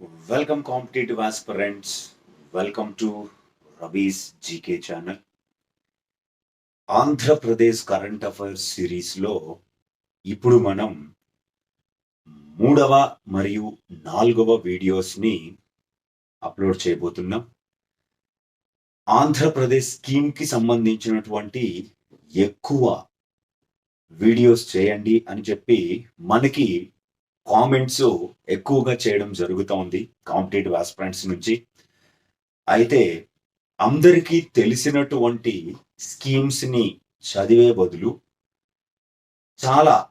Welcome competitive aspirants welcome to Ravi's GK channel Andhra Pradesh current affairs సిరీస్లో ఇప్పుడు మనం మూడవ మరియు నాలుగవ వీడియోస్ని అప్లోడ్ చేయబోతున్నాం. ఆంధ్రప్రదేశ్ స్కీమ్కి సంబంధించినటువంటి ఎక్కువ వీడియోస్ చేయండి అని చెప్పి మనకి కామెంట్స్ ఎక్కువగా చేయడం జరుగుతోంది కాంపిటేటివ్ ఆస్పిరెంట్స్ నుంచి. అయితే అందరికీ తెలిసినటువంటి స్కీమ్స్ని చదివే బదులు చాలా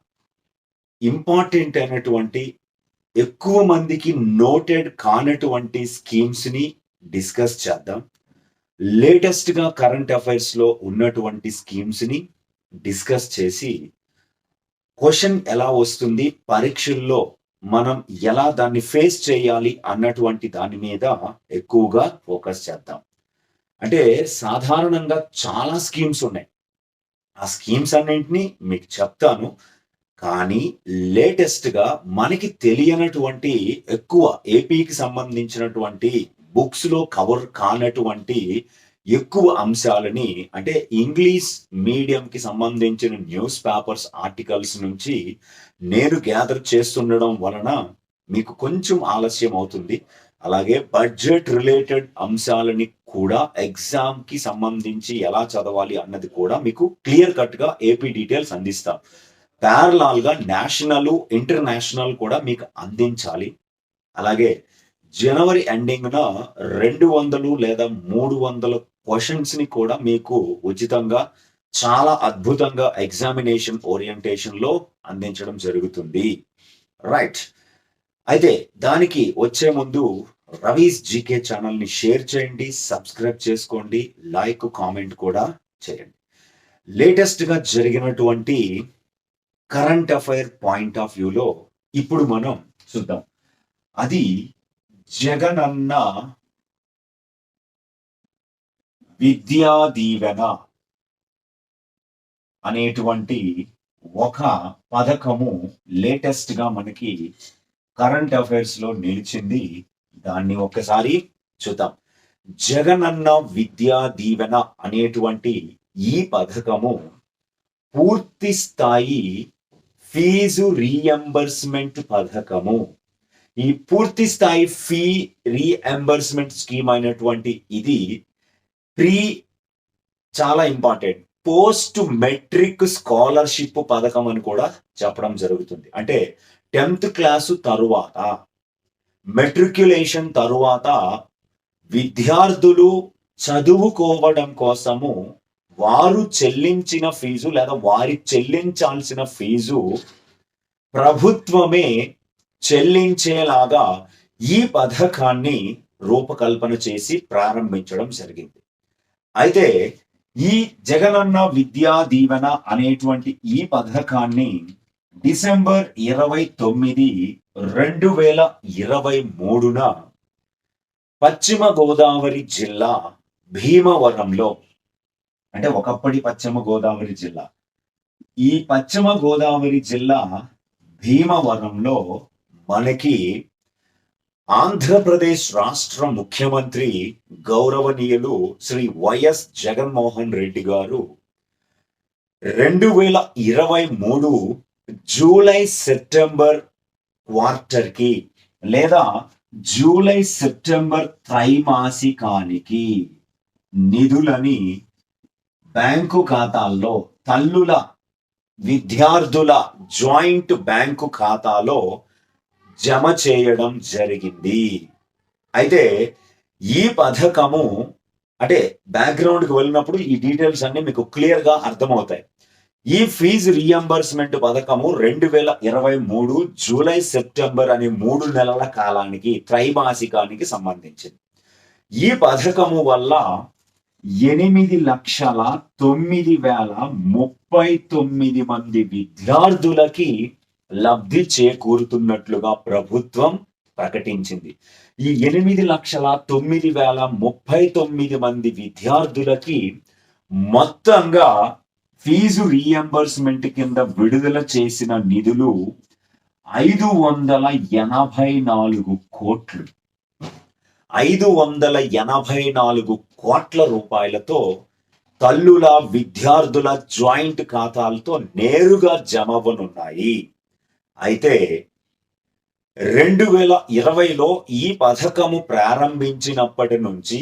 ఇంపార్టెంట్ అయినటువంటి ఎక్కువ మందికి నోటెడ్ కానటువంటి స్కీమ్స్ని డిస్కస్ చేద్దాం. లేటెస్ట్గా కరెంట్ అఫైర్స్లో ఉన్నటువంటి స్కీమ్స్ని డిస్కస్ చేసి క్వశ్చన్ ఎలా వస్తుంది? పరీక్షల్లో మనం ఎలా దాన్ని ఫేస్ చేయాలి అన్నటువంటి దాని మీద ఎక్కువగా ఫోకస్ చేద్దాం. అంటే సాధారణంగా చాలా స్కీమ్స్ ఉన్నాయి. ఆ స్కీమ్స్ అన్నింటినీ మీకు చెప్తాను. కానీ లేటెస్ట్గా మనకి తెలియనటువంటి ఎక్కువ ఏపీకి సంబంధించినటువంటి బుక్స్లో కవర్ కానటువంటి ఎక్కువ అంశాలని అంటే ఇంగ్లీష్ మీడియంకి సంబంధించిన న్యూస్ పేపర్స్ ఆర్టికల్స్ నుంచి నేను గ్యాదర్ చేస్తుండడం వలన మీకు కొంచెం ఆలస్యం అవుతుంది. అలాగే బడ్జెట్ రిలేటెడ్ అంశాలని కూడా ఎగ్జామ్కి సంబంధించి ఎలా చదవాలి అన్నది కూడా మీకు క్లియర్ కట్గా ఏపీ డీటెయిల్స్ అందిస్తాం. ప్యారలాల్గా నేషనల్ ఇంటర్నేషనల్ కూడా మీకు అందించాలి. అలాగే జనవరి ఎండింగ్న రెండు వందలు లేదా మూడు వందల క్వశ్చన్స్ని కూడా మీకు ఉచితంగా చాలా అద్భుతంగా ఎగ్జామినేషన్ ఓరియంటేషన్లో అందించడం జరుగుతుంది. రైట్. అయితే దానికి వచ్చే ముందు రవీస్ జీకే ఛానల్ని షేర్ చేయండి సబ్స్క్రైబ్ చేసుకోండి లైక్ కామెంట్ కూడా చేయండి. లేటెస్ట్గా జరిగినటువంటి కరెంట్ అఫైర్ పాయింట్ ఆఫ్ వ్యూలో ఇప్పుడు మనం చూద్దాం. అది జగనన్న విద్యా దీవెన అనేటువంటి ఒక పథకము లేటెస్ట్గా మనకి కరెంట్ అఫైర్స్లో నిలిచింది. దాన్ని ఒక్కసారి చూద్దాం. జగనన్న విద్యా దీవెన అనేటువంటి ఈ పథకము పూర్తి స్థాయి ఫీజు రీఎంబర్స్మెంట్ పథకము. ఈ పూర్తి స్థాయి ఫీ రీఎంబర్స్మెంట్ స్కీమ్ అయినటువంటి ఇది ప్రీ చాలా ఇంపార్టెంట్ పోస్ట్ మెట్రిక్ స్కాలర్షిప్ పథకం అని కూడా చెప్పడం జరుగుతుంది. అంటే టెన్త్ క్లాసు తరువాత మెట్రిక్యులేషన్ తరువాత విద్యార్థులు చదువుకోవడం కోసము వారు చెల్లించిన ఫీజు లేదా వారి చెల్లించాల్సిన ఫీజు ప్రభుత్వమే చెల్లించేలాగా ఈ పథకాన్ని రూపకల్పన చేసి ప్రారంభించడం జరిగింది. అయితే ఈ జగనన్న విద్యా దీవెన అనేటువంటి ఈ పథకాన్ని డిసెంబర్ ఇరవై తొమ్మిది రెండు వేల ఇరవై మూడున పశ్చిమ గోదావరి జిల్లా భీమవరంలో అంటే ఒకప్పటి పశ్చిమ గోదావరి జిల్లా ఈ పశ్చిమ గోదావరి జిల్లా భీమవరంలో మనకి ఆంధ్రప్రదేశ్ రాష్ట్ర ముఖ్యమంత్రి గౌరవనీయులు శ్రీ వైఎస్ జగన్మోహన్ రెడ్డి గారు రెండు వేల ఇరవై మూడు జూలై సెప్టెంబర్ క్వార్టర్కి లేదా జూలై సెప్టెంబర్ త్రైమాసికానికి నిధులని బ్యాంకు ఖాతాల్లో తల్లుల విద్యార్థుల జాయింట్ బ్యాంకు ఖాతాలో జమ చేయడం జరిగింది. అయితే ఈ పథకము అంటే బ్యాక్గ్రౌండ్కి వెళ్ళినప్పుడు ఈ డీటెయిల్స్ అన్ని మీకు క్లియర్గా అర్థమవుతాయి. ఈ ఫీజు రీఎంబర్స్మెంట్ పథకము రెండు వేల ఇరవై మూడు జూలై సెప్టెంబర్ అనే మూడు నెలల కాలానికి త్రైమాసికానికి సంబంధించింది. ఈ పథకము వల్ల ఎనిమిది లక్షల తొమ్మిది వేల ముప్పై తొమ్మిది మంది విద్యార్థులకి లబ్ధి చేకూరుతున్నట్లుగా ప్రభుత్వం ప్రకటించింది. ఈ ఎనిమిది లక్షల తొమ్మిది వేల ముప్పై తొమ్మిది మంది విద్యార్థులకి మొత్తంగా ఫీజు రీఎంబర్స్మెంట్ కింద విడుదల చేసిన నిధులు ఐదు వందల ఎనభై నాలుగు కోట్లు. ఐదు వందల ఎనభై నాలుగు కోట్ల రూపాయలతో తల్లుల విద్యార్థుల జాయింట్ ఖాతాలతో నేరుగా జమ అవనున్నాయి. అయితే రెండు వేల ఇరవైలో ఈ పథకము ప్రారంభించినప్పటి నుంచి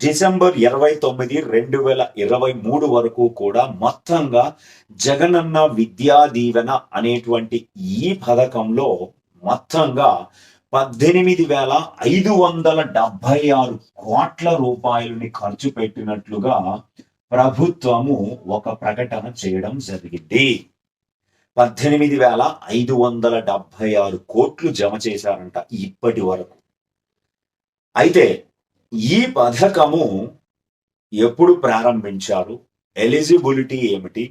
డిసెంబర్ ఇరవై తొమ్మిది రెండు వేల ఇరవై మూడు వరకు కూడా మొత్తంగా జగనన్న విద్యా దీవెన అనేటువంటి ఈ పథకంలో మొత్తంగా పద్దెనిమిది వేల ఐదు వందల డెబ్బై ఆరు కోట్ల రూపాయలని ఖర్చు పెట్టినట్లుగా ప్రభుత్వము ఒక ప్రకటన చేయడం జరిగింది. పద్దెనిమిది వేల ఐదు వందల డెబ్బై ఆరు కోట్లు జమ చేశారంట ఇప్పటి వరకు. అయితే ఈ పథకము ఎప్పుడు ప్రారంభించారు? ఎలిజిబిలిటీ ఏమిటి?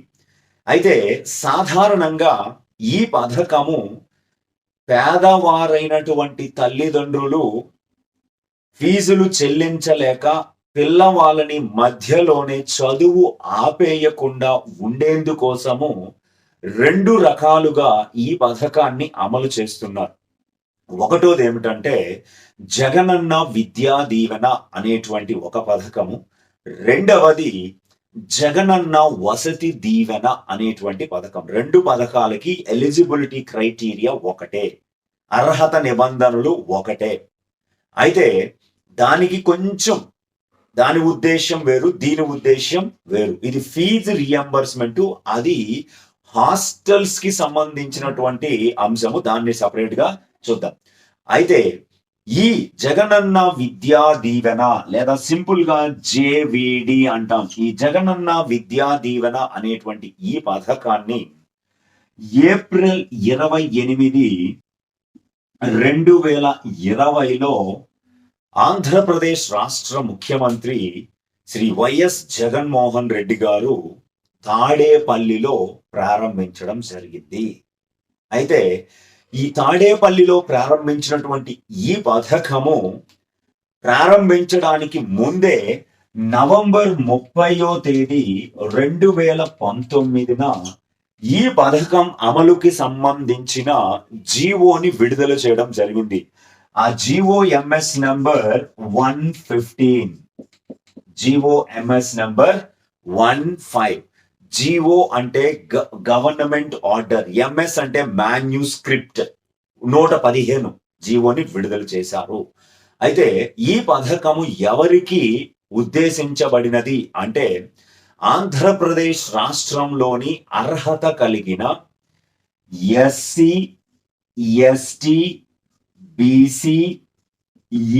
అయితే సాధారణంగా ఈ పథకము పేదవారైనటువంటి తల్లిదండ్రులు ఫీజులు చెల్లించలేక పిల్లవాళ్ళని మధ్యలోనే చదువు ఆపేయకుండా ఉండేందుకోసము రెండు రకాలుగా ఈ పథకాన్ని అమలు చేస్తున్నారు. ఒకటోది ఏమిటంటే జగనన్న విద్యా దీవెన అనేటువంటి ఒక పథకము. రెండవది జగనన్న వసతి దీవెన అనేటువంటి పథకం. రెండు పథకాలకి ఎలిజిబిలిటీ క్రైటీరియా ఒకటే. అర్హత నిబంధనలు ఒకటే. అయితే దానికి కొంచెం దాని ఉద్దేశం వేరు దీని ఉద్దేశం వేరు. ఇది ఫీజు రియంబర్స్మెంట్ అది హాస్టల్స్కి సంబంధించినటువంటి అంశము దాన్ని సపరేట్గా చూద్దాం. అయితే ఈ జగనన్న విద్యా దీవెన లేదా సింపుల్గా జేవిడి అంటాం. ఈ జగనన్న విద్యా దీవెన అనేటువంటి ఈ పథకాన్ని ఏప్రిల్ ఇరవై ఎనిమిది రెండు వేల ఇరవైలో ఆంధ్రప్రదేశ్ రాష్ట్ర ముఖ్యమంత్రి శ్రీ వైఎస్ జగన్మోహన్ రెడ్డి గారు తాడేపల్లిలో ప్రారంభించడం జరిగింది. అయితే ఈ తాడేపల్లిలో ప్రారంభించినటువంటి ఈ పథకము ప్రారంభించడానికి ముందే నవంబర్ ముప్పయో తేదీ రెండు వేల పంతొమ్మిదిన ఈ పథకం అమలుకి సంబంధించిన జీవోని విడుదల చేయడం జరిగింది. ఆ GO MS number one fifteen. GO MS number one five. GO అంటే గవర్నమెంట్ ఆర్డర్ ఎంఎస్ అంటే మాన్యూస్క్రిప్ట్ నూట పదిహేను జీవోని విడుదల చేశారు. అయితే ఈ పథకము ఎవరికి ఉద్దేశించబడినది అంటే ఆంధ్రప్రదేశ్ రాష్ట్రంలోని అర్హత కలిగిన ఎస్సీ ఎస్టీ బీసీ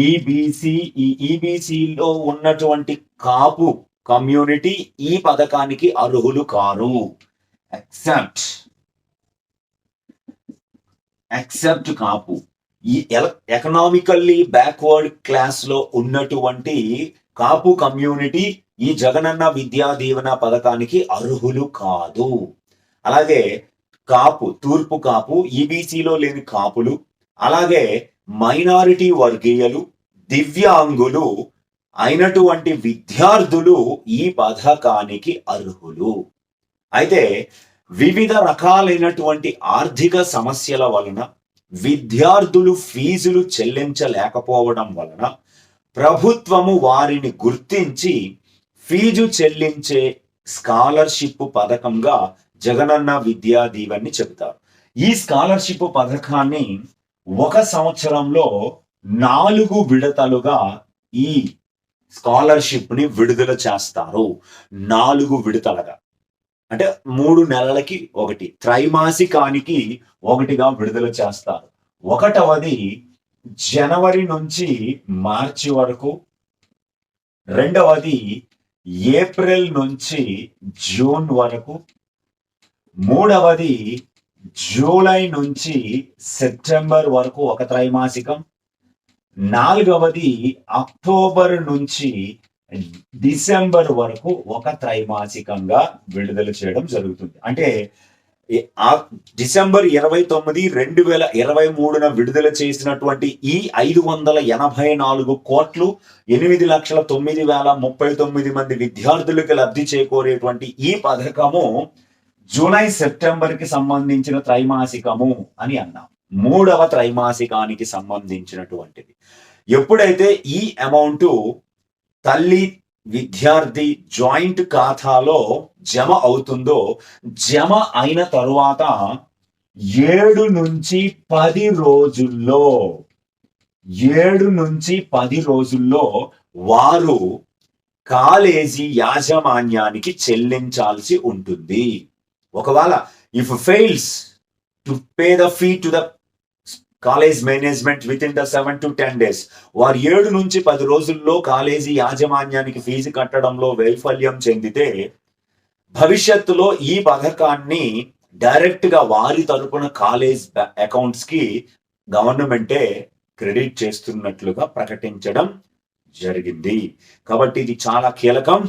ఈబీసీ ఈ ఈబీసీలో ఉన్నటువంటి కాపు కమ్యూనిటీ ఈ పథకానికి అర్హులు కారు. ఎక్సెప్ట్ ఎక్సెప్ట్ కాపు. ఈ ఎకనామికల్లీ బ్యాక్వర్డ్ క్లాస్లో ఉన్నటువంటి కాపు కమ్యూనిటీ ఈ జగనన్న విద్యా దీవెన పథకానికి అర్హులు కాదు. అలాగే కాపు తూర్పు కాపు ఈబీసీలో లేని కాపులు అలాగే మైనారిటీ వర్గీయులు దివ్యాంగులు అయినటువంటి విద్యార్థులు ఈ పథకానికి అర్హులు. అయితే వివిధ రకాలైనటువంటి ఆర్థిక సమస్యల వలన విద్యార్థులు ఫీజులు చెల్లించలేకపోవడం వలన ప్రభుత్వము వారిని గుర్తించి ఫీజు చెల్లించే స్కాలర్షిప్ పథకంగా జగనన్న విద్యా దీవెన్ని చెబుతారు. ఈ స్కాలర్షిప్ పథకాన్ని ఒక సంవత్సరంలో నాలుగు విడతలుగా ఈ స్కాలర్షిప్ని విడుదల చేస్తారు. నాలుగు విడతలుగా. అంటే మూడు నెలలకి ఒకటి. త్రైమాసికానికి ఒకటిగా విడుదల చేస్తారు. ఒకటవది జనవరి నుంచి మార్చి వరకు. రెండవది ఏప్రిల్ నుంచి జూన్ వరకు. మూడవది జూలై నుంచి సెప్టెంబర్ వరకు ఒక త్రైమాసికం. నాలుగవది అక్టోబర్ నుంచి డిసెంబర్ వరకు ఒక త్రైమాసికంగా విడుదల చేయడం జరుగుతుంది. అంటే ఆ డిసెంబర్ ఇరవై తొమ్మిది రెండు వేల ఇరవై మూడున విడుదల చేసినటువంటి ఈ ఐదు వందల ఎనభై నాలుగు కోట్లు ఎనిమిది లక్షల తొమ్మిది వేల ముప్పై తొమ్మిది మంది విద్యార్థులకు లబ్ధి చేకూరేటువంటి ఈ పథకము జూలై సెప్టెంబర్కి సంబంధించిన త్రైమాసికము అని అన్నాం. మూడవ త్రైమాసికానికి సంబంధించినటువంటిది. ఎప్పుడైతే ఈ అమౌంట్ తల్లి విద్యార్థి జాయింట్ ఖాతాలో జమ అవుతుందో జమ అయిన తరువాత ఏడు నుంచి పది రోజుల్లో ఏడు నుంచి పది రోజుల్లో వారు కాలేజీ యాజమాన్యానికి చెల్లించాల్సి ఉంటుంది. ఒకవేళ if fails to pay the fee to the college management within the seven to ten days వారు ఏడు నుంచి పది రోజుల్లో కాలేజీ యాజమాన్యానికి ఫీజు కట్టడంలో వైఫల్యం చెందితే భవిష్యత్తులో ఈ పథకాన్ని డైరెక్ట్గా వారి తరపున కాలేజ్ అకౌంట్స్కి గవర్నమెంటే క్రెడిట్ చేస్తున్నట్లుగా ప్రకటించడం జరిగింది. కాబట్టి ఇది చాలా కీలకం.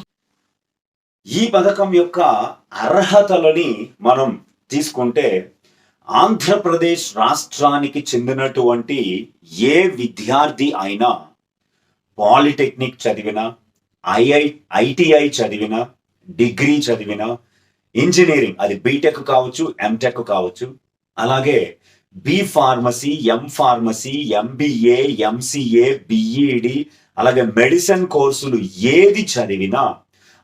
ఈ పథకం యొక్క అర్హతలని మనం తీసుకుంటే ఆంధ్రప్రదేశ్ రాష్ట్రానికి చెందినటువంటి ఏ విద్యార్థి అయినా పాలిటెక్నిక్ చదివిన ఐఐ ఐటిఐ చదివిన డిగ్రీ చదివిన ఇంజనీరింగ్ అది బీటెక్ కావచ్చు ఎంటెక్ కావచ్చు అలాగే B pharmacy M pharmacy MBA MCA BEd అలాగే మెడిసిన్ కోర్సులు ఏది చదివినా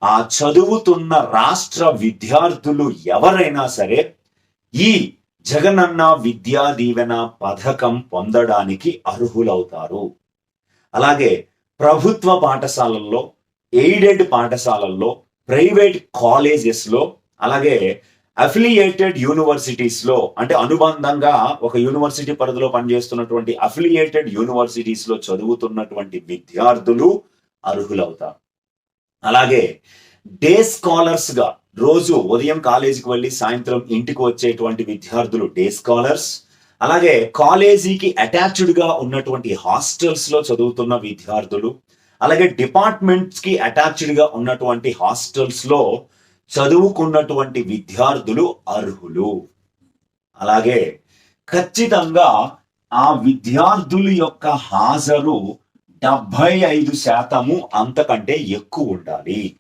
ఆ చదువుతున్న రాష్ట్ర విద్యార్థులు ఎవరైనా సరే ఈ జగనన్న విద్యా దీవెన పథకం పొందడానికి అర్హులవుతారు. అలాగే ప్రభుత్వ పాఠశాలల్లో ఎయిడెడ్ పాఠశాలల్లో ప్రైవేట్ కాలేజెస్లో అలాగే అఫిలియేటెడ్ యూనివర్సిటీస్లో అంటే అనుబంధంగా ఒక యూనివర్సిటీ పరిధిలో పనిచేస్తున్నటువంటి అఫిలియేటెడ్ యూనివర్సిటీస్లో చదువుతున్నటువంటి విద్యార్థులు అర్హులవుతారు. అలాగే డే స్కాలర్స్గా రోజు ఉదయం కాలేజీకి వెళ్ళి సాయంత్రం ఇంటికి వచ్చేటువంటి విద్యార్థులు డే స్కాలర్స్ అలాగే కాలేజీకి అటాచ్డ్గా ఉన్నటువంటి హాస్టల్స్లో చదువుతున్న విద్యార్థులు అలాగే డిపార్ట్మెంట్స్కి అటాచ్డ్గా ఉన్నటువంటి హాస్టల్స్లో చదువుకున్నటువంటి విద్యార్థులు అర్హులు. అలాగే ఖచ్చితంగా ఆ విద్యార్థుల యొక్క హాజరు డెబ్బై ఐదు శాతము అంతకంటే ఎక్కువ ఉండాలి.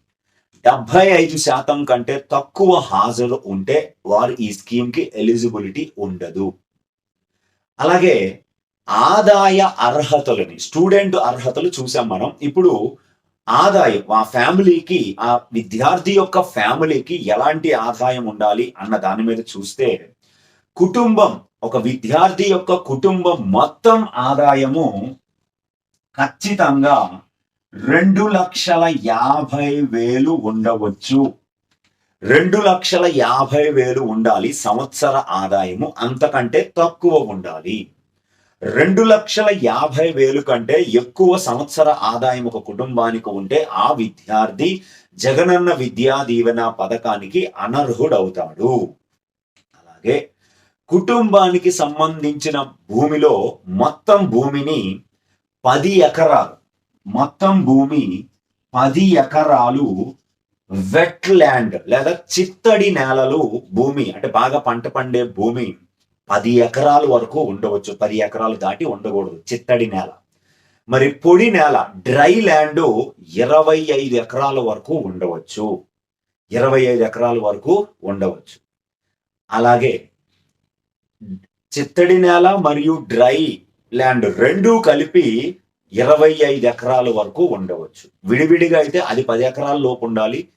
డెబ్బై ఐదు శాతం కంటే తక్కువ హాజరు ఉంటే వారు ఈ స్కీమ్కి ఎలిజిబిలిటీ ఉండదు. అలాగే ఆదాయ అర్హతలని స్టూడెంట్ అర్హతలు చూసాం మనం. ఇప్పుడు ఆదాయం ఆ ఫ్యామిలీకి ఆ విద్యార్థి యొక్క ఫ్యామిలీకి ఎలాంటి ఆదాయం ఉండాలి అన్న దాని మీద చూస్తే కుటుంబం ఒక విద్యార్థి యొక్క కుటుంబం మొత్తం ఆదాయము ఖచ్చితంగా రెండు లక్షల యాభై వేలు ఉండవచ్చు. రెండు లక్షల యాభై వేలు ఉండాలి సంవత్సర ఆదాయము అంతకంటే తక్కువ ఉండాలి. రెండు లక్షల యాభై వేలు కంటే ఎక్కువ సంవత్సర ఆదాయం ఒక కుటుంబానికి ఉంటే ఆ విద్యార్థి జగనన్న విద్యా దీవెన పథకానికి అనర్హుడవుతాడు. అలాగే కుటుంబానికి సంబంధించిన భూమిలో మొత్తం భూమిని పది ఎకరాలు మొత్తం భూమి పది ఎకరాలు వెట్ ల్యాండ్ లేదా చిత్తడి నేలలు భూమి అంటే బాగా పంట పండే భూమి పది ఎకరాల వరకు ఉండవచ్చు పది ఎకరాలు దాటి ఉండకూడదు చిత్తడి నేల. మరి పొడి నేల డ్రై ల్యాండ్ ఇరవై ఐదు ఎకరాల వరకు ఉండవచ్చు. ఇరవై ఐదు ఎకరాల వరకు ఉండవచ్చు. అలాగే చిత్తడి నేల మరియు డ్రై ల్యాండ్ రెండూ కలిపి ఇరవై ఐదు ఎకరాల వరకు ఉండవచ్చు. విడివిడిగా అయితే అది పది ఎకరాల లోపు ఉండాలి.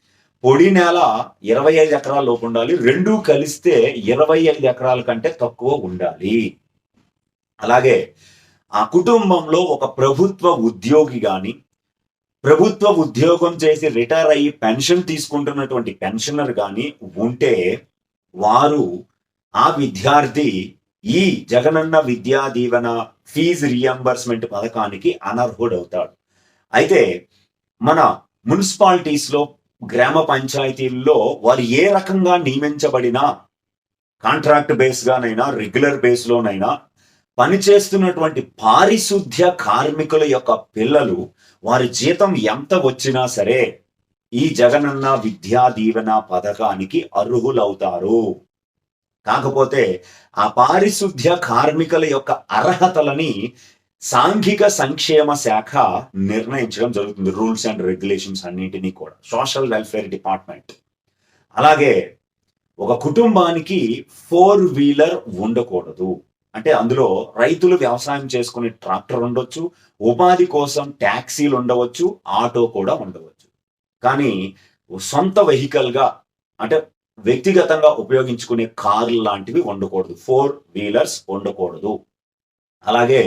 పొడి నేల ఇరవై ఐదు ఎకరాల లోపు ఉండాలి. రెండూ కలిస్తే ఇరవై ఐదు ఎకరాల కంటే తక్కువ ఉండాలి. అలాగే ఆ కుటుంబంలో ఒక ప్రభుత్వ ఉద్యోగి గాని ప్రభుత్వ ఉద్యోగం చేసి రిటైర్ అయ్యి పెన్షన్ తీసుకుంటున్నటువంటి పెన్షనర్ కానీ ఉంటే వారు ఆ విద్యార్థి ఈ జగనన్న విద్యా దీవెన ఫీజు రియంబర్స్మెంట్ పథకానికి అనర్హుడవుతాడు. అయితే మన మున్సిపాలిటీస్లో గ్రామ పంచాయతీల్లో వారు ఏ రకంగా నియమించబడినా కాంట్రాక్ట్ బేస్గానైనా రెగ్యులర్ బేస్లోనైనా పనిచేస్తున్నటువంటి పారిశుద్ధ్య కార్మికుల యొక్క పిల్లలు వారి జీతం ఎంత వచ్చినా సరే ఈ జగనన్న విద్యా దీవెన పథకానికి అర్హులవుతారు. కాకపోతే ఆ పారిశుద్ధ్య కార్మికుల యొక్క అర్హతలని సాంఘిక సంక్షేమ శాఖ నిర్ణయించడం జరుగుతుంది. రూల్స్ అండ్ రెగ్యులేషన్స్ అన్నింటినీ కూడా. Social welfare department. అలాగే ఒక కుటుంబానికి ఫోర్ వీలర్ ఉండకూడదు. అంటే అందులో రైతులు వ్యవసాయం చేసుకునే ట్రాక్టర్ ఉండొచ్చు ఉపాధి కోసం ట్యాక్సీలు ఉండవచ్చు ఆటో కూడా ఉండవచ్చు. కానీ సొంత వెహికల్గా అంటే వ్యక్తిగతంగా ఉపయోగించుకునే కార్లు లాంటివి ఉండకూడదు ఫోర్ వీలర్స్ ఉండకూడదు అలాగే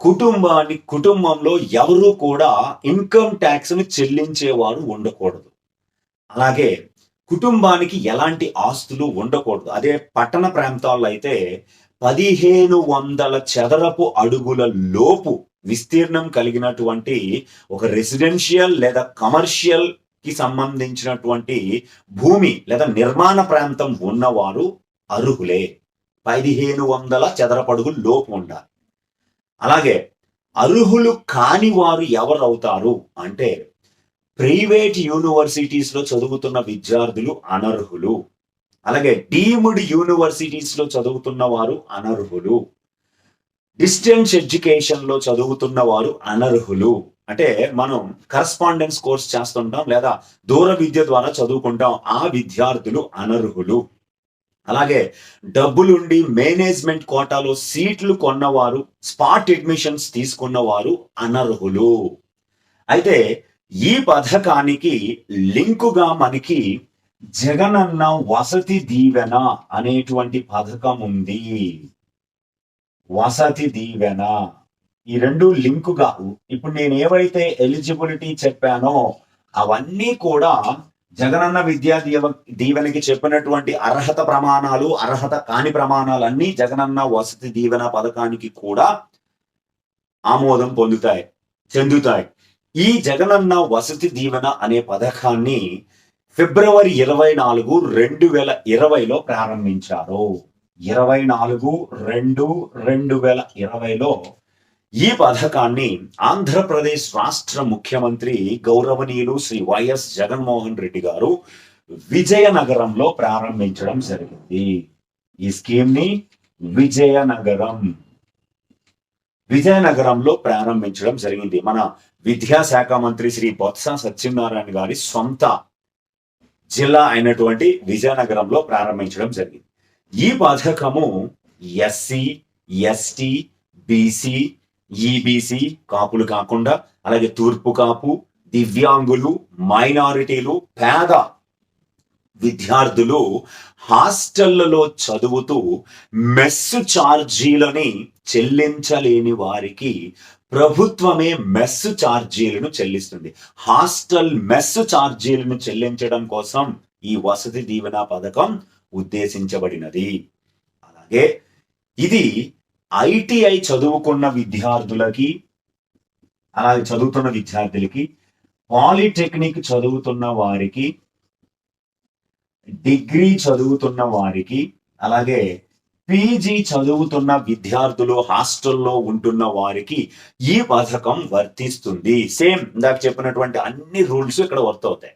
కుటుంబాన్ని కుటుంబంలో ఎవరు కూడా ఇన్కమ్ ట్యాక్స్ని చెల్లించేవారు ఉండకూడదు అలాగే కుటుంబానికి ఎలాంటి ఆస్తులు ఉండకూడదు అదే పట్టణ ప్రాంతాల్లో అయితే పదిహేను వందల చదరపు అడుగుల లోపు విస్తీర్ణం కలిగినటువంటి ఒక రెసిడెన్షియల్ లేదా కమర్షియల్ కి సంబంధించినటువంటి భూమి లేదా నిర్మాణ ప్రాంతం ఉన్నవారు అర్హులే. పదిహేను వందల చదరపడుగు లోపు ఉండాలి. అలాగే అర్హులు కాని వారు ఎవరు అవుతారు అంటే ప్రైవేట్ యూనివర్సిటీస్లో చదువుతున్న విద్యార్థులు అనర్హులు. అలాగే డీమ్డ్ యూనివర్సిటీస్లో చదువుతున్న వారు అనర్హులు. డిస్టెన్స్ ఎడ్యుకేషన్లో చదువుతున్న వారు అనర్హులు. అంటే మనం కరస్పాండెన్స్ కోర్స్ చేస్తుంటాం లేదా దూర విద్య ద్వారా చదువుకుంటాం. ఆ విద్యార్థులు అనర్హులు. అలాగే డబ్బులుండి మేనేజ్మెంట్ కోటాలో సీట్లు కొన్నవారు స్పాట్ అడ్మిషన్స్ తీసుకున్నవారు అనర్హులు. అయితే ఈ పథకానికి లింకుగా మనకి జగనన్న వసతి దీవెన అనేటువంటి పథకం ఉంది వసతి దీవెన. ఈ రెండు లింకుగా ఇప్పుడు నేను ఏవైతే ఎలిజిబిలిటీ చెప్పానో అవన్నీ కూడా జగనన్న విద్యా దీవ దీవెనకి చెప్పినటువంటి అర్హత ప్రమాణాలు అర్హత కాని ప్రమాణాలు జగనన్న వసతి దీవెన పథకానికి కూడా ఆమోదం పొందుతాయి చెందుతాయి. ఈ జగనన్న వసతి దీవెన అనే పథకాన్ని ఫిబ్రవరి ఇరవై నాలుగు రెండు వేల ఇరవైలో ప్రారంభించారు. ఇరవై నాలుగు రెండు రెండు వేల ఇరవైలో ఈ పథకాన్ని ఆంధ్రప్రదేశ్ రాష్ట్ర ముఖ్యమంత్రి గౌరవనీయులు శ్రీ వైఎస్ జగన్మోహన్ రెడ్డి గారు విజయనగరంలో ప్రారంభించడం జరిగింది. ఈ స్కీమ్ని విజయనగరం విజయనగరంలో ప్రారంభించడం జరిగింది. మన విద్యాశాఖ మంత్రి శ్రీ బొత్స సత్యనారాయణ గారి సొంత జిల్లా అయినటువంటి విజయనగరంలో ప్రారంభించడం జరిగింది. ఈ పథకము ఎస్సీ ఎస్టీ బీసీ ఈబీసీ కాపులు కాకుండా అలాగే తూర్పు కాపు దివ్యాంగులు మైనారిటీలు పేద విద్యార్థులు హాస్టళ్ళలో చదువుతూ మెస్సు ఛార్జీలని చెల్లించలేని వారికి ప్రభుత్వమే మెస్సు ఛార్జీలను చెల్లిస్తుంది. హాస్టల్ మెస్సు ఛార్జీలను చెల్లించడం కోసం ఈ వసతి దీవెన పథకం ఉద్దేశించబడినది. అలాగే ఇది ఐటీఐ చదువుకున్న విద్యార్థులకి అలాగే చదువుతున్న విద్యార్థులకి పాలిటెక్నిక్ చదువుతున్న వారికి డిగ్రీ చదువుతున్న వారికి అలాగే పీజీ చదువుతున్న విద్యార్థులు హాస్టల్లో ఉంటున్న వారికి ఈ పథకం వర్తిస్తుంది. సేమ్ ఇందాక చెప్పినటువంటి అన్ని రూల్స్ ఇక్కడ వర్త్ అవుతాయి.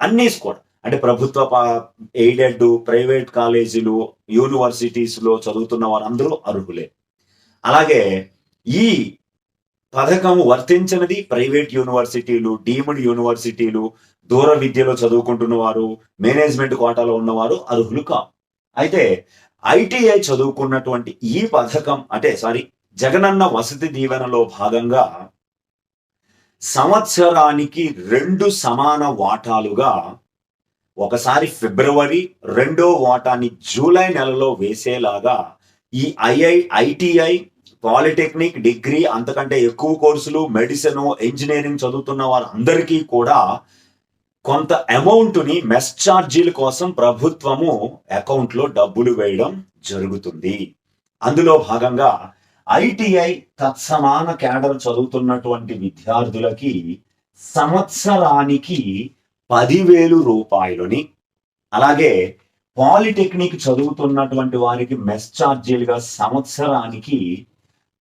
అన్ని కూడా. అంటే ప్రభుత్వ ఎయిడెడ్ ప్రైవేట్ కాలేజీలు యూనివర్సిటీస్లో చదువుతున్న చదువుతున్న వారందరూ అర్హులే. అలాగే ఈ పథకం వర్తించినది ప్రైవేట్ యూనివర్సిటీలు డీమ్డ్ యూనివర్సిటీలు దూర విద్యలో చదువుకుంటున్న వారు మేనేజ్మెంట్ కోటాలో ఉన్నవారు అర్హులు కా అయితే ఐటీఐ చదువుకున్నటువంటి ఈ పథకం అంటే సారీ జగనన్న వసతి దీవెనలో భాగంగా సంవత్సరానికి రెండు సమాన వాటాలుగా ఒకసారి ఫిబ్రవరి రెండో వాటాన్ని జూలై నెలలో వేసేలాగా ఈ ఐఐ ఐటీఐ పాలిటెక్నిక్ డిగ్రీ అంతకంటే ఎక్కువ కోర్సులు మెడిసిన్ ఇంజనీరింగ్ చదువుతున్న వారందరికీ కూడా కొంత అమౌంట్ని మెస్ ఛార్జీల కోసం ప్రభుత్వము అకౌంట్లో డబ్బులు వేయడం జరుగుతుంది. అందులో భాగంగా ఐటీఐ తత్సమాన క్యాడర్ చదువుతున్నటువంటి విద్యార్థులకి సంవత్సరానికి పదివేలు రూపాయలని అలాగే పాలిటెక్నిక్ చదువుతున్నటువంటి వారికి మెస్ ఛార్జీలుగా సంవత్సరానికి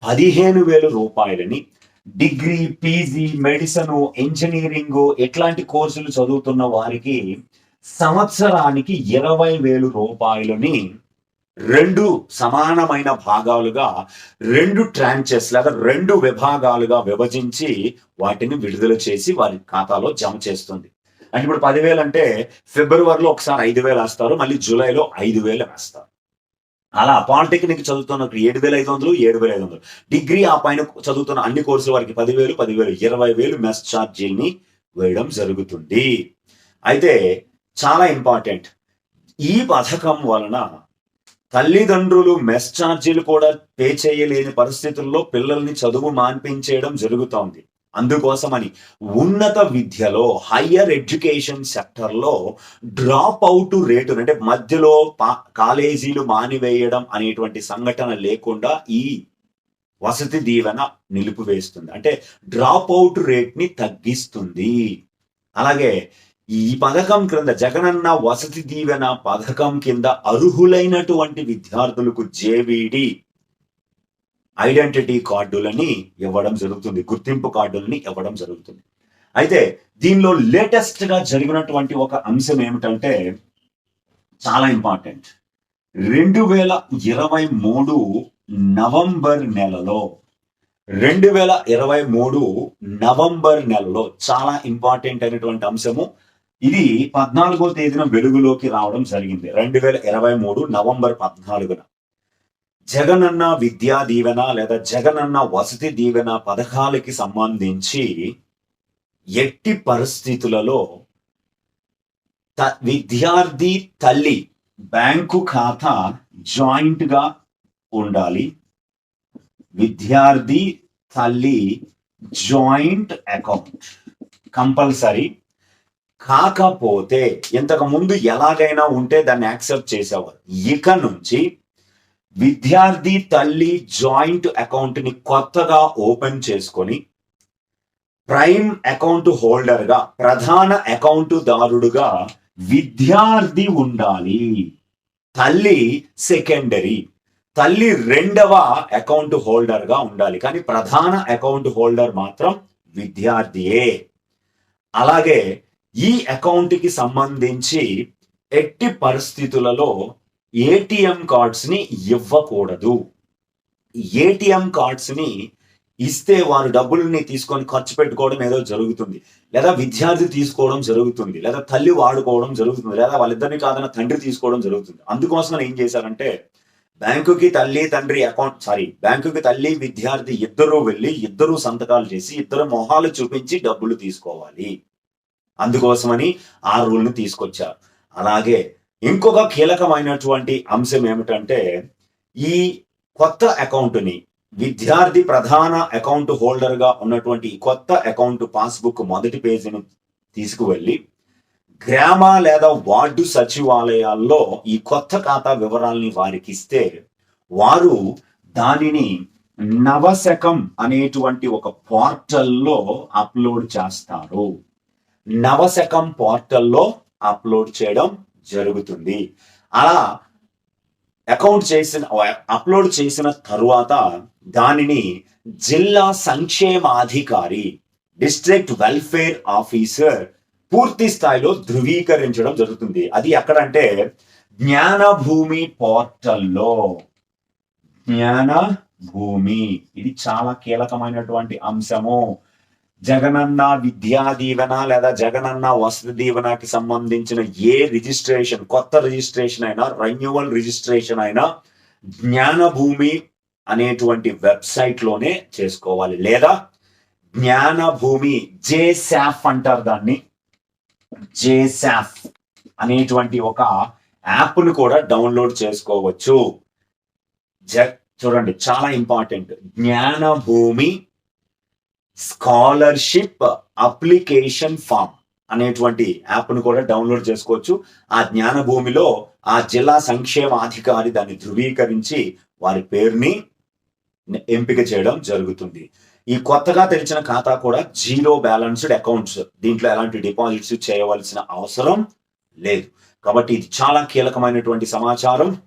పదిహేను వేలు రూపాయలని డిగ్రీ పీజీ మెడిసిన్ ఇంజనీరింగ్ ఇట్లాంటి కోర్సులు చదువుతున్న వారికి సంవత్సరానికి ఇరవై వేలు రూపాయలని రెండు సమానమైన భాగాలుగా రెండు ట్రాంచెస్ లేదా రెండు విభాగాలుగా విభజించి వాటిని విడుదల చేసి వారి ఖాతాలో జమ చేస్తుంది. అంటే ఇప్పుడు పదివేలు అంటే ఫిబ్రవరిలో ఒకసారి ఐదు వేలు వేస్తారు మళ్ళీ జూలైలో ఐదు వేలు వేస్తారు. అలా పాలిటెక్నిక్ చదువుతున్న ఏడు వేల ఐదు వందలు ఏడు వేల ఐదు వందలు. డిగ్రీ ఆ పైన చదువుతున్న అన్ని కోర్సుల వారికి పదివేలు పదివేలు ఇరవై వేలు మెస్ ఛార్జీని వేయడం జరుగుతుంది. అయితే చాలా ఇంపార్టెంట్. ఈ పథకం వలన తల్లిదండ్రులు మెస్ ఛార్జీలు కూడా పే చేయలేని పరిస్థితుల్లో పిల్లల్ని చదువు మాన్పించేయడం జరుగుతోంది. అందుకోసమని ఉన్నత విద్యలో హయ్యర్ ఎడ్యుకేషన్ సెక్టర్లో డ్రాప్ అవుట్ రేటు అంటే మధ్యలో కాలేజీలు మానివేయడం అనేటువంటి సంఘటన లేకుండా ఈ వసతి దీవెన నిలిపివేస్తుంది. అంటే డ్రాప్ అవుట్ రేట్ని తగ్గిస్తుంది. అలాగే ఈ పథకం క్రింద జగనన్న వసతి దీవెన పథకం కింద అర్హులైనటువంటి విద్యార్థులకు జేవిడి ఐడెంటిటీ కార్డులని ఇవ్వడం జరుగుతుంది గుర్తింపు కార్డులని ఇవ్వడం జరుగుతుంది. అయితే దీనిలో లేటెస్ట్గా జరిగినటువంటి ఒక అంశం ఏమిటంటే చాలా ఇంపార్టెంట్ రెండు వేల ఇరవై మూడు నవంబర్ నెలలో రెండు వేల ఇరవై మూడు నవంబర్ నెలలో చాలా ఇంపార్టెంట్ అయినటువంటి అంశము ఇది పద్నాలుగో తేదీన వెలుగులోకి రావడం జరిగింది. రెండు వేల ఇరవై మూడు నవంబర్ పద్నాలుగున. జగనన్న విద్యా దీవెన లేదా జగనన్న వసతి దీవెన పథకాలకి సంబంధించి ఎట్టి పరిస్థితులలో త- విద్యార్థి తల్లి బ్యాంకు ఖాతా జాయింట్గా ఉండాలి. విద్యార్థి తల్లి జాయింట్ అకౌంట్ కంపల్సరీ. కాకపోతే ఇంతకు ముందు ఎలాగైనా ఉంటే దాన్ని యాక్సెప్ట్ చేసేవారు. ఇక నుంచి విద్యార్థి తల్లి జాయింట్ అకౌంట్ని కొత్తగా ఓపెన్ చేసుకొని ప్రైమ్ అకౌంట్ హోల్డర్గా ప్రధాన అకౌంట్ దారుడుగా విద్యార్థి ఉండాలి. తల్లి సెకండరీ. తల్లి రెండవ అకౌంట్ హోల్డర్గా ఉండాలి. కానీ ప్రధాన అకౌంట్ హోల్డర్ మాత్రం విద్యార్థియే. అలాగే ఈ అకౌంట్కి సంబంధించి ఎట్టి పరిస్థితులలో ఏటీఎం కార్డ్స్ని ఇవ్వకూడదు. ఏటీఎం కార్డ్స్ని ఇస్తే వారు డబ్బుల్ని తీసుకొని ఖర్చు పెట్టుకోవడం ఏదో జరుగుతుంది. లేదా విద్యార్థి తీసుకోవడం జరుగుతుంది. లేదా తల్లి వాడుకోవడం జరుగుతుంది. లేదా వాళ్ళిద్దరిని కాదన్న తండ్రి తీసుకోవడం జరుగుతుంది. అందుకోసం ఏం చేశారంటే బ్యాంకుకి తల్లి తండ్రి అకౌంట్ సారీ బ్యాంకుకి తల్లి విద్యార్థి ఇద్దరూ వెళ్ళి ఇద్దరు సంతకాలు చేసి ఇద్దరు మొహాలు చూపించి డబ్బులు తీసుకోవాలి. అందుకోసమని ఆ రూల్ని తీసుకొచ్చారు. అలాగే ఇంకొక కీలకమైనటువంటి అంశం ఏమిటంటే ఈ కొత్త అకౌంట్ని విద్యార్థి ప్రధాన అకౌంట్ హోల్డర్గా ఉన్నటువంటి కొత్త అకౌంట్ పాస్బుక్ మొదటి పేజీని తీసుకువెళ్ళి గ్రామ లేదా వార్డు సచివాలయాల్లో ఈ కొత్త ఖాతా వివరాల్ని వారికి ఇస్తే వారు దానిని నవశకం అనేటువంటి ఒక పోర్టల్లో అప్లోడ్ చేస్తారు. నవశకం పోర్టల్లో అప్లోడ్ చేయడం జరుగుతుంది. అలా అకౌంట్ చేసిన అప్లోడ్ చేసిన తరువాత దానిని జిల్లా సంక్షేమాధికారి డిస్ట్రిక్ట్ వెల్ఫేర్ ఆఫీసర్ పూర్తి స్థాయిలో ధృవీకరించడం జరుగుతుంది. అది ఎక్కడంటే జ్ఞానభూమి పోర్టల్లో. జ్ఞాన భూమి ఇది చాలా కీలకమైనటువంటి అంశము. జగనన్న విద్యా దీవెన లేదా జగనన్న వసతి దీవెనకి సంబంధించిన ఏ రిజిస్ట్రేషన్ కొత్త రిజిస్ట్రేషన్ అయినా రెన్యువల్ రిజిస్ట్రేషన్ అయినా జ్ఞానభూమి అనేటువంటి వెబ్సైట్లోనే చేసుకోవాలి. లేదా జ్ఞానభూమి జే శాఫ్ అంటారు దాన్ని. జే శాఫ్ అనేటువంటి ఒక యాప్ను కూడా డౌన్లోడ్ చేసుకోవచ్చు. జ చూడండి చాలా important. Jnanabhumi scholarship application form అనేటువంటి యాప్ను కూడా డౌన్లోడ్ చేసుకోవచ్చు. ఆ జ్ఞాన భూమిలో ఆ జిల్లా సంక్షేమ అధికారి దాన్ని ధృవీకరించి వారి పేరుని ఎంపిక చేయడం జరుగుతుంది. ఈ కొత్తగా తెరిచిన ఖాతా కూడా జీరో బ్యాలెన్స్డ్ అకౌంట్స్. దీంట్లో ఎలాంటి డిపాజిట్స్ చేయవలసిన అవసరం లేదు. కాబట్టి ఇది చాలా కీలకమైనటువంటి సమాచారం.